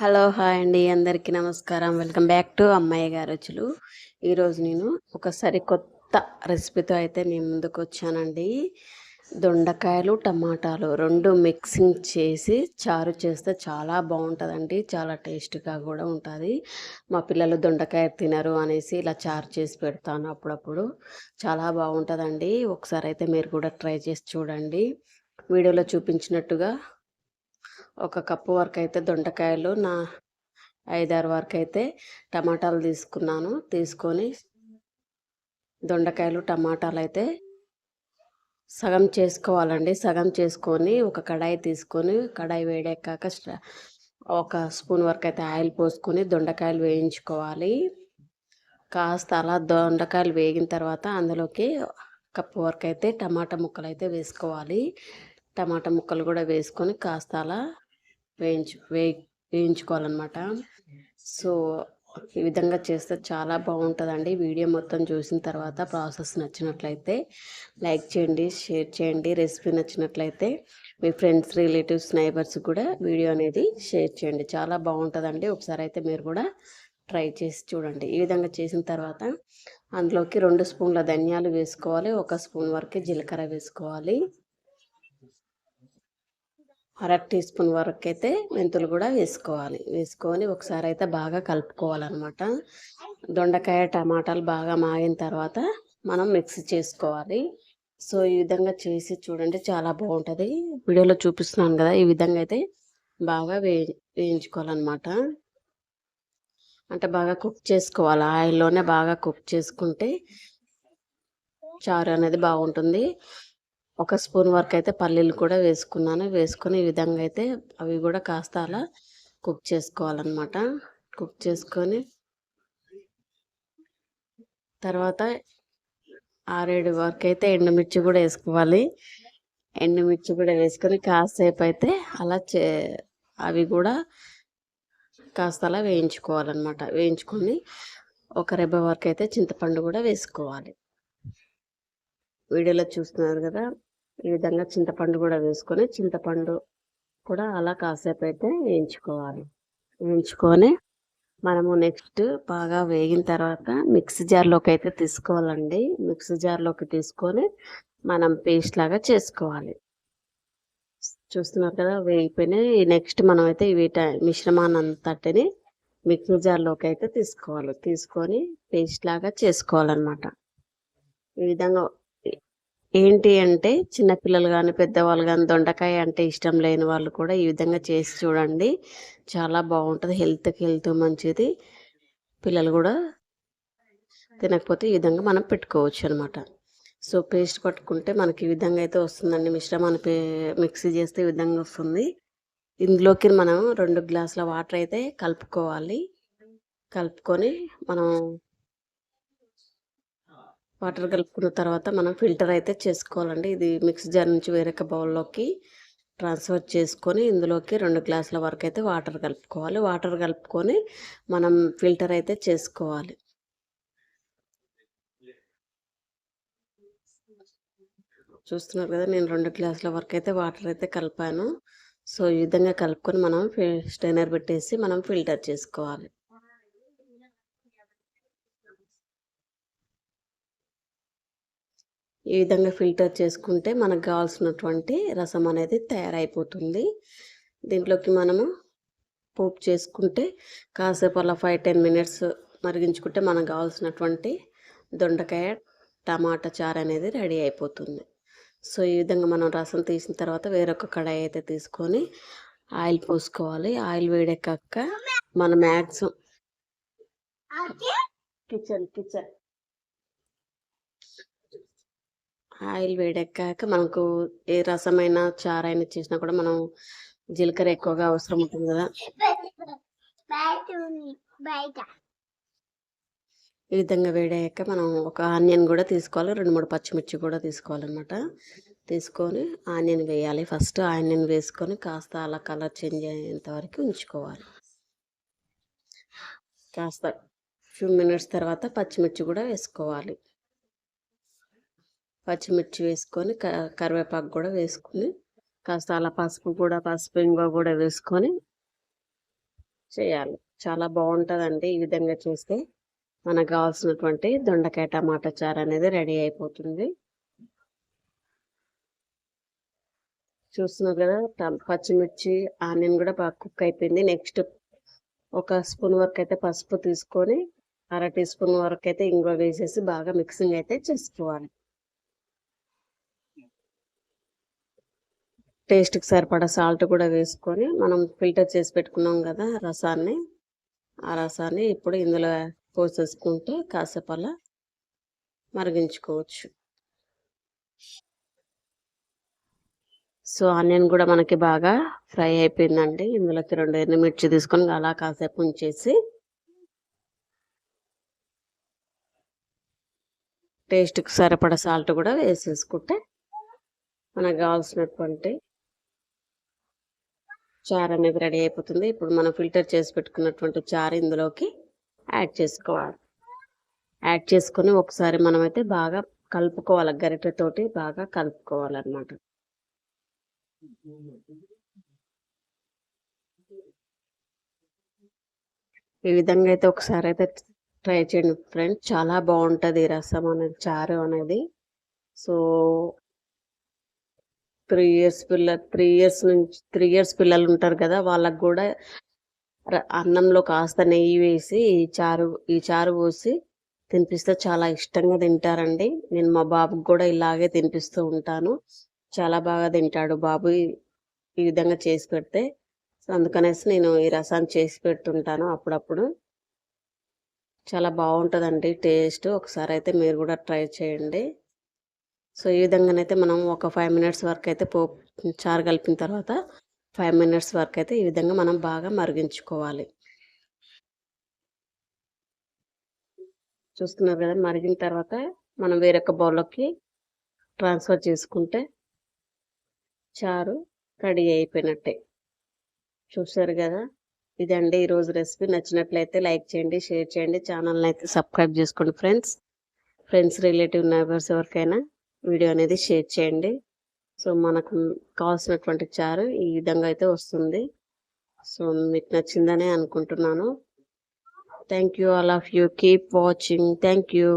Hello hi అండి అందరికీ నమస్కారం. వెల్కమ్ బ్యాక్ టు అమ్మాయి గారు రుచులు. ఈరోజు నేను ఒకసారి కొత్త రెసిపీతో అయితే నేను ముందుకు వచ్చానండి. దొండకాయలు టమాటాలు రెండు మిక్సింగ్ చేసి చారు చేస్తే చాలా బాగుంటుందండి. చాలా టేస్ట్గా కూడా ఉంటుంది. మా పిల్లలు దొండకాయ తినరు అనేసి ఇలా చారు చేసి పెడతాను అప్పుడప్పుడు. చాలా బాగుంటుందండి. ఒకసారి అయితే మీరు కూడా ట్రై చేసి చూడండి. వీడియోలో చూపించినట్టుగా ఒక కప్పు వరకు అయితే దొండకాయలు నా ఐదారు వరకు అయితే టమాటాలు తీసుకున్నాను. తీసుకొని దొండకాయలు టమాటాలు అయితే సగం చేసుకోవాలండి. సగం చేసుకొని ఒక కడాయి తీసుకొని కడాయి వేడెక్కాక ఒక స్పూన్ వరకు అయితే ఆయిల్ పోసుకొని దొండకాయలు వేయించుకోవాలి. కాస్త అలా దొండకాయలు వేగిన తర్వాత అందులోకి కప్పు వరకు అయితే టమాటా ముక్కలు అయితే వేసుకోవాలి. టమాటా ముక్కలు కూడా వేసుకొని కాస్త అలా వేయించు వే వేయించుకోవాలన్నమాట. సో ఈ విధంగా చేస్తే చాలా బాగుంటుందండి. వీడియో మొత్తం చూసిన తర్వాత ప్రాసెస్ నచ్చినట్లయితే లైక్ చేయండి షేర్ చేయండి రెసిపీ నచ్చినట్లయితే మీ ఫ్రెండ్స్ రిలేటివ్స్ నైబర్స్ కూడా వీడియో అనేది షేర్ చేయండి. చాలా బాగుంటుందండి. ఒకసారి అయితే మీరు కూడా ట్రై చేసి చూడండి. ఈ విధంగా చేసిన తర్వాత అందులోకి రెండు స్పూన్ల ధనియాలు వేసుకోవాలి. ఒక స్పూన్ వరకు జీలకర్ర వేసుకోవాలి. అర టీ స్పూన్ వరకు అయితే మెంతులు కూడా వేసుకోవాలి. వేసుకొని ఒకసారి అయితే బాగా కలుపుకోవాలన్నమాట. దొండకాయ టమాటాలు బాగా మాగిన తర్వాత మనం మిక్సీ చేసుకోవాలి. సో ఈ విధంగా చేసి చూడండి చాలా బాగుంటుంది. వీడియోలో చూపిస్తున్నాను కదా ఈ విధంగా అయితే బాగా వే వేయించుకోవాలన్నమాట. అంటే బాగా కుక్ చేసుకోవాలి. ఆయిల్లోనే బాగా కుక్ చేసుకుంటే చారు అనేది బాగుంటుంది. ఒక స్పూన్ వరకు అయితే పల్లీలు కూడా వేసుకున్నాను. వేసుకొని ఈ విధంగా అయితే అవి కూడా కాస్త అలా కుక్ చేసుకోవాలన్నమాట. కుక్ చేసుకొని తర్వాత ఆరేడు వరకు అయితే ఎండుమిర్చి కూడా వేసుకోవాలి. ఎండుమిర్చి కూడా వేసుకొని కాసేపు అయితే అలా చే అవి కూడా కాస్త అలా వేయించుకోవాలన్నమాట. వేయించుకొని ఒక రెబ్బ వరకు అయితే చింతపండు కూడా వేసుకోవాలి. వీడియోలో చూస్తున్నారు కదా ఈ విధంగా చింతపండు కూడా వేసుకొని చింతపండు కూడా అలా కాసేపు అయితే వేయించుకోవాలి. వేయించుకొని మనము నెక్స్ట్ బాగా వేగిన తర్వాత మిక్సీ జార్లోకి అయితే తీసుకోవాలండి. మిక్సీ జార్లోకి తీసుకొని మనం పేస్ట్ లాగా చేసుకోవాలి. చూస్తున్నారు కదా వేగిపోయినాయి. నెక్స్ట్ మనం అయితే వీట మిశ్రమాన్ని అంతటిని మిక్సీ జార్లోకి అయితే తీసుకోవాలి. తీసుకొని పేస్ట్ లాగా చేసుకోవాలన్నమాట. ఈ విధంగా ఏంటి అంటే చిన్నపిల్లలు కానీ పెద్దవాళ్ళు కానీ దొండకాయ అంటే ఇష్టం లేని వాళ్ళు కూడా ఈ విధంగా చేసి చూడండి. చాలా బాగుంటుంది. హెల్త్కి హెల్త్ మంచిది. పిల్లలు కూడా తినకపోతే ఈ విధంగా మనం పెట్టుకోవచ్చు అనమాట సో పేస్ట్ పట్టుకుంటే మనకి ఈ విధంగా అయితే వస్తుందండి. మిశ్రమాన్ని పే మిక్సీ చేస్తే ఈ విధంగా వస్తుంది. ఇందులోకి మనం రెండు గ్లాసుల వాటర్ అయితే కలుపుకోవాలి. కలుపుకొని మనం వాటర్ కలుపుకున్న తర్వాత మనం ఫిల్టర్ అయితే చేసుకోవాలండి. ఇది మిక్స్ జార్ నుంచి వేరొక బౌల్లోకి ట్రాన్స్ఫర్ చేసుకొని ఇందులోకి రెండు గ్లాసుల వరకు అయితే వాటర్ కలుపుకోవాలి. వాటర్ కలుపుకొని మనం ఫిల్టర్ అయితే చేసుకోవాలి. చూస్తున్నారు కదా నేను రెండు గ్లాసుల వరకు అయితే వాటర్ అయితే కలిపాను. సో ఈ విధంగా కలుపుకొని మనం స్టైనర్ పెట్టేసి మనం ఫిల్టర్ చేసుకోవాలి. ఈ విధంగా ఫిల్టర్ చేసుకుంటే మనకు కావాల్సినటువంటి రసం అనేది తయారైపోతుంది. దీంట్లోకి మనము పోపు చేసుకుంటే కాసేపు అలా ఫైవ్ టెన్ మినిట్స్ మరిగించుకుంటే మనకు కావాల్సినటువంటి దొండకాయ టమాటా చారు అనేది రెడీ అయిపోతుంది. సో ఈ విధంగా మనం రసం తీసిన తర్వాత వేరొక కడాయి అయితే తీసుకొని ఆయిల్ పోసుకోవాలి. ఆయిల్ వేడెక్కాక మనం మ్యాక్సిమం కిచెన్ కిచెన్. ఆయిల్ వేడెక్కాక మనకు ఏ రసమైన చారైనా చేసినా కూడా మనం జీలకర్ర ఎక్కువగా అవసరం ఉంటుంది కదా. ఈ విధంగా వేడయ్యాక మనం ఒక ఆనియన్ కూడా తీసుకోవాలి. రెండు మూడు పచ్చిమిర్చి కూడా తీసుకోవాలన్నమాట. తీసుకొని ఆనియన్ వేయాలి. ఫస్ట్ ఆనియన్ వేసుకొని కాస్త అలా కలర్ చేంజ్ అయ్యేంత వరకు ఉంచుకోవాలి. కాస్త ఫ్యూ మినిట్స్ తర్వాత పచ్చిమిర్చి కూడా వేసుకోవాలి. పచ్చిమిర్చి వేసుకొని కరివేపాకు కూడా వేసుకొని కాస్త అలా పసుపు కూడా పసుపు ఇంగువ కూడా వేసుకొని చేయాలి. చాలా బాగుంటుందండి ఈ విధంగా చేస్తే. మనకు కావాల్సినటువంటి దొండకాయ టమాటా చారు అనేది రెడీ అయిపోతుంది. చూస్తున్నారు కదా పచ్చిమిర్చి ఆనియన్ కూడా బాగా కుక్ అయిపోయింది. నెక్స్ట్ ఒక స్పూన్ వరకు అయితే పసుపు తీసుకొని అర టీ స్పూన్ వరకు అయితే ఇంగువ వేసేసి బాగా మిక్సింగ్ అయితే చేసుకోవాలి. టేస్ట్కి సరిపడా సాల్ట్ కూడా వేసుకొని మనం ఫిల్టర్ చేసి పెట్టుకున్నాం కదా రసాన్ని. ఆ రసాన్ని ఇప్పుడు ఇందులో పోసేసుకుంటే కాసేపు అలా మరిగించుకోవచ్చు. సో ఆనియన్ కూడా మనకి బాగా ఫ్రై అయిపోయిందండి. ఇందులోకి రెండు ఎండుమిర్చి తీసుకొని అలా కాసేపు ఉంచేసి టేస్ట్కి సరిపడ సాల్ట్ కూడా వేసేసుకుంటే మనకు కావాల్సినటువంటి చారు అనేది రెడీ అయిపోతుంది. ఇప్పుడు మనం ఫిల్టర్ చేసి పెట్టుకున్నటువంటి చారు ఇందులోకి యాడ్ చేసుకోవాలి. యాడ్ చేసుకొని ఒకసారి మనమైతే బాగా కలుపుకోవాలి. గరిటెతోటి బాగా కలుపుకోవాలన్నమాట. ఈ విధంగా అయితే ఒకసారి అయితే ట్రై చేయండి ఫ్రెండ్స్. చాలా బాగుంటుంది రసం అనేది చారు అనేది. సో త్రీ ఇయర్స్ పిల్ల త్రీ ఇయర్స్ నుంచి త్రీ ఇయర్స్ పిల్లలు ఉంటారు కదా వాళ్ళకు కూడా అన్నంలో కాస్త నెయ్యి వేసి ఈ చారు ఈ చారు పోసి తినిపిస్తే చాలా ఇష్టంగా తింటారండి. నేను మా బాబుకి కూడా ఇలాగే తినిపిస్తూ ఉంటాను. చాలా బాగా తింటాడు బాబు. ఈ విధంగా చేసి పెడితే అందుకనేసి నేను ఈ రసాన్ని చేసి పెడుతుంటాను అప్పుడప్పుడు. చాలా బాగుంటుందండి టేస్ట్. ఒకసారి అయితే మీరు కూడా ట్రై చేయండి. సో ఈ విధంగానైతే మనం ఒక ఫైవ్ మినిట్స్ వరకు అయితే పో చారు కలిపిన తర్వాత ఫైవ్ మినిట్స్ వరకు అయితే ఈ విధంగా మనం బాగా మరిగించుకోవాలి. చూస్తున్నారు కదా మరిగిన తర్వాత మనం వేరొక బౌల్లోకి ట్రాన్స్ఫర్ చేసుకుంటే చారు రెడీ అయిపోయినట్టే. చూసారు కదా ఇదండి ఈరోజు రెసిపీ. నచ్చినట్లయితే లైక్ చేయండి షేర్ చేయండి. ఛానల్ని అయితే సబ్స్క్రైబ్ చేసుకోండి ఫ్రెండ్స్. ఫ్రెండ్స్ రిలేటివ్ నైబర్స్ ఎవరికైనా వీడియో అనేది షేర్ చేయండి. సో మనకు కావాల్సినటువంటి చారు ఈ విధంగా అయితే వస్తుంది. సో మీకు నచ్చిందనే అనుకుంటున్నాను. Thank you all of you. Keep watching. Thank you